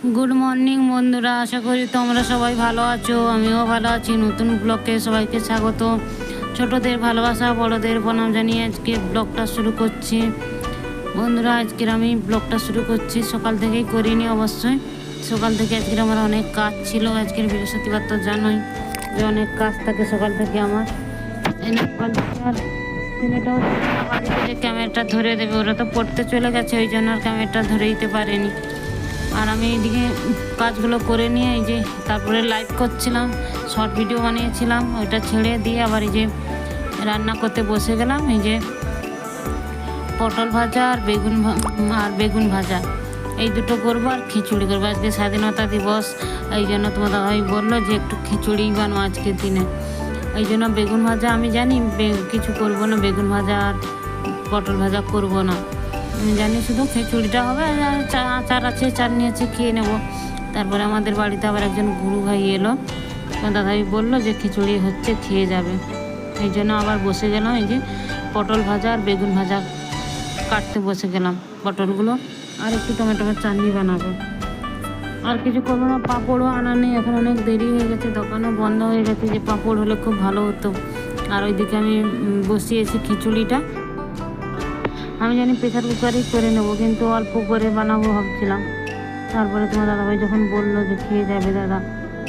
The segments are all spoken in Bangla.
গুড মর্নিং বন্ধুরা, আশা করি তোমরা সবাই ভালো আছো। আমিও ভালো আছি। নতুন ব্লগে সবাইকে স্বাগত। ছোটদের ভালোবাসা, বড়দের প্রণাম জানিয়ে আজকে ব্লগটা শুরু করছি। বন্ধুরা, আজকের আমি ব্লগটা শুরু করছি। সকাল থেকেই করিনি অবশ্যই। সকাল থেকে আজকের আমার অনেক কাজ ছিল। আজকের বৃহস্পতিবার তো জানোই যে অনেক কাজ থাকে সকাল থেকে আমার। ক্যামেরাটা ধরে দেবে, ওরা তো পড়তে চলে গেছে, ওই জন্য আর ক্যামেরাটা ধরে দিতে পারেনি। আর আমি এইদিকে কাজগুলো করে নিয়ে এই যে তারপরে লাইভ করছিলাম শর্ট ভিডিও বানিয়েছিলাম, ওইটা ছেড়ে দিয়ে আবার এই যে রান্না করতে বসে গেলাম, এই যে পটল ভাজা আর বেগুন আর বেগুন ভাজা। এই দুটো করব আর খিচুড়ি করব। আজকে স্বাধীনতা দিবস, এই জন্য তোমার দাদাভাই বলল যে একটু খিচুড়ি বানো আজকের দিনে। এই জন্য বেগুন ভাজা আমি জানি কিছু করব না, বেগুন ভাজা আর পটল ভাজা করব না। জানি শুধু খিচুড়িটা হবে আচার আছে চাটনি আছে খেয়ে নেব। তারপরে আমাদের বাড়িতে আবার একজন গুরু ভাই এলো। দাদাই বলল যে খিচুড়ি হচ্ছে, খেয়ে যাবে। এই জন্য আবার বসে গেলাম, এই যে পটল ভাজা আর বেগুন ভাজা কাটতে বসে গেলাম পটলগুলো। আর একটু টমেটোর চাটনি বানাবো। আর কিছু করব না, পাঁপড়ও আনা নেই, এখন অনেক দেরি হয়ে গেছে, দোকানও বন্ধ হয়ে গেছে, যে পাঁপড় হলে খুব ভালো হতো। আর ওইদিকে আমি বসিয়েছি খিচুড়িটা। আমি জানি প্রেশার কুকারেই করে নেব, কিন্তু অল্প করে বানাবো ভাবছিলাম। তারপরে তোমার দাদাভাই যখন বলল যে খেয়ে যাবে দাদা,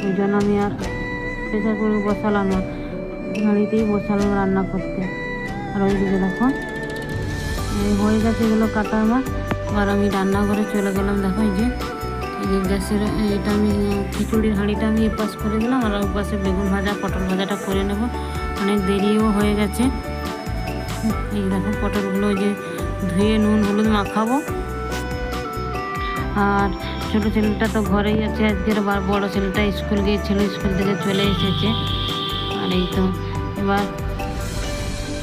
ওই জন্য আমি আর প্রেশার কুকারে বসালাম না। হাঁড়িতেই বসালাম রান্না করতে। আর ওইদিকে দেখো, এই হয়ে গেছে এগুলো কাটা আমার। আর আমি রান্নাঘরে চলে গেলাম, দেখো যে, এই গ্যাসের এটা আমি, খিচুড়ির হাঁড়িটা আমি এপাশ করে দিলাম, আর ওই পাশে বেগুন ভাজা, পটল ভাজাটা করে নেব। অনেক দেরিও হয়ে গেছে। এই দেখো, পটলগুলো যে ধুয়ে নুন, হলুদ মাখাবো। আর ছোটো ছেলেটা তো ঘরেই আছে আজকের আবার বড় ছেলেটা স্কুল গিয়েছিল, স্কুল থেকে চলে এসেছে। আর এই তো, এবার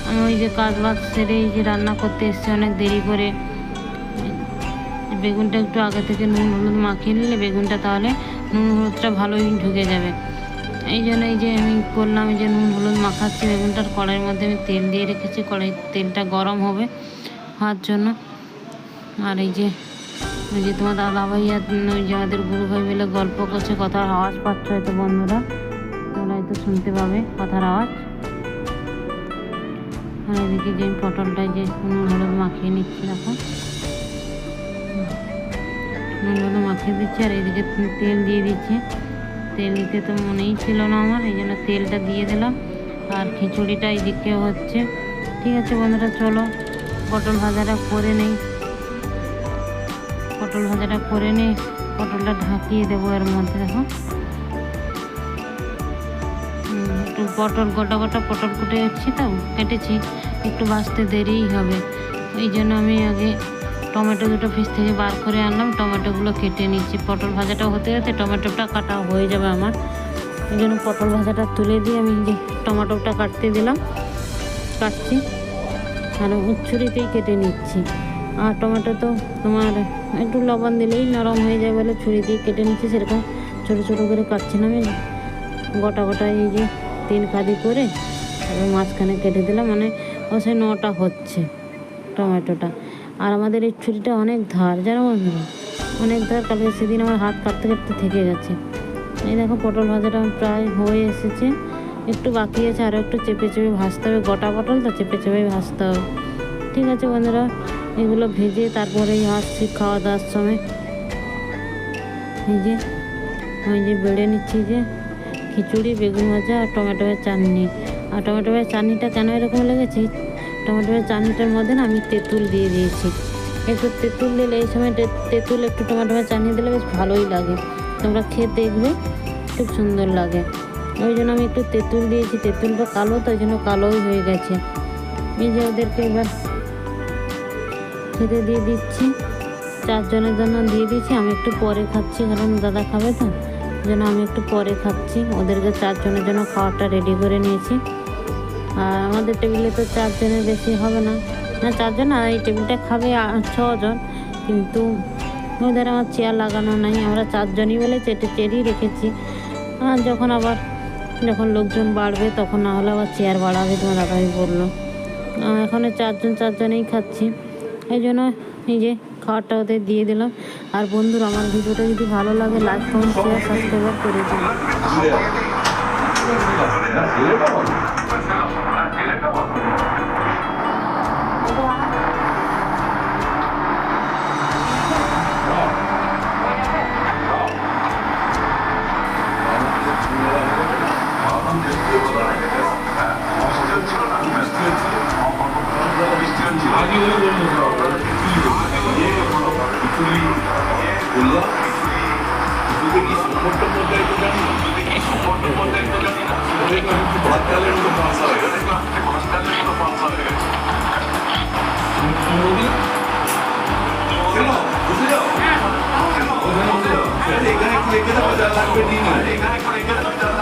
আমি ওই যে কাজ বাজ সেরে এই যে রান্না করতে এসেছি, অনেক দেরি করে। বেগুনটা একটু আগে থেকে নুন, হলুদ মাখিয়ে নিলে বেগুনটা তাহলে নুন, হলুদটা ভালোই ঢুকে যাবে। এই জন্য এই যে আমি করলাম, এই যে নুন, হলুদ মাখাচ্ছি, বেগুনটার কড়াইয়ের মধ্যে আমি তেল দিয়ে রেখেছি কড়াই তেলটা গরম হবে। হওয়ার জন্য। আর এই যে ওই যে তোমার দাদা ভাই আর ওই যে আমাদের গুরু ভাই মিলে গল্প করছে, কথার আওয়াজ পাচ্ছ হয়তো বন্ধুরা। তোমরা হয়তো শুনতে পাবে কথার আওয়াজ। আর এদিকে যে আমি পটলটায় যে নুন মাখিয়ে নিচ্ছি, দেখো। নুন হলুদ মাখিয়ে দিচ্ছি, আর এদিকে তেল দিয়ে দিচ্ছি। তেল দিতে তো মনেই ছিল না আমার, এই জন্য তেলটা দিয়ে দিলাম। আর খিচুড়িটা এইদিকে হচ্ছে। ঠিক আছে বন্ধুরা, চলো। পটল ভাজাটা করে নেই। পটল ভাজাটা করে নিয়ে পটলটা ঢাকিয়ে দেবো এর মধ্যে দেখো। একটু পটল, গোটা গোটা পটল কুটেছি তো, কেটেছি। একটু বাঁচতে দেরিই হবে। এই জন্য আমি আগে টমেটো দুটো ফ্রিজ থেকে বার করে আনলাম। টমেটোগুলো কেটে নিচ্ছি পটল ভাজাটা হতে হতে টমেটোটা কাটা হয়ে যাবে আমার। এই জন্য পটল ভাজাটা তুলে দিয়ে আমি টমেটোটা কাটতে দিলাম, কাটছি। আর উচ্ছুরিতেই কেটে নিচ্ছি। আর টমেটো তো তোমার একটু লবণ দিলেই নরম হয়ে যায় বলে ছুরি দিয়ে কেটে নিচ্ছি, সেরকম ছোটো ছোটো করে কাটছি না আমি। গোটা গোটা এই যে তিন কাদি করে তারপর মাঝখানে কেটে দিলাম মানে ও সে নটা হচ্ছে টমেটোটা। আর আমাদের এই ছুরিটা অনেক ধার বন্ধুরা? অনেক ধার, কালকে সেদিন আমার হাত কাটতে কাটতে থেকে গেছে। এই দেখো পটল ভাজাটা প্রায় হয়ে এসেছে। একটু বাকি আছে আরও একটু চেপে চেপে ভাজতে হবে। গোটা পটল তো চেপে চেপে ভাজতে হবে। ঠিক আছে বন্ধুরা, এগুলো ভেজে তারপরেই আসছি খাওয়া দাওয়ার সময়। এই যে, আমি যে বেড়ে নিচ্ছি যে খিচুড়ি, বেগুন ভাজা আর টমেটোর চাটনি। আর টমেটোর চাটনিটা কেন এরকম লেগেছে? টমেটোর চাটনিটার মধ্যে না আমি তেঁতুল দিয়ে দিয়েছি। একটু তেঁতুল দিলে এই সময় তেঁতুল, একটু টমেটোর চাটনি দিলে বেশ ভালোই লাগে। তোমরা খেয়ে দেখবে, খুব সুন্দর লাগে। ওই জন্য আমি একটু তেঁতুল দিয়েছি, তেঁতুলটা কালো তো ওই জন্য কালোই হয়ে গেছে। এই যে ওদেরকে এবার খেতে দিয়ে দিচ্ছি। চারজনের জন্য দিয়ে দিচ্ছি আমি একটু পরে খাচ্ছি, কারণ দাদা খাবে তো জন্য আমি একটু পরে খাচ্ছি। ওদেরকে চারজনের জন্য খাওয়াটা রেডি করে নিয়েছি। আর আমাদের টেবিলে তো চারজনের বেশি হবে না। না, চারজন আর এই টেবিলটা খাবে ছজন। কিন্তু ওদের আমার চেয়ার লাগানো নাই, আমরা চারজনই বলে চেটে চেরই রেখেছি। আর যখন আবার যখন লোকজন বাড়বে, তখন না হলে আবার চেয়ার বাড়াবে তোমার দাদাই বলল এখনও চারজন চারজনেই খাচ্ছি। এই জন্য নিজে যে খাবারটা ওদের দিয়ে দিলাম। আর বন্ধুর, আমার ভিডিওটা যদি ভালো লাগে লাইক কমেন্ট শেয়ার সাবস্ক্রাইব করে দিন দেবো যা লাগবে নিয়ে নেবে। এখানে একটু রেখে দেবো যা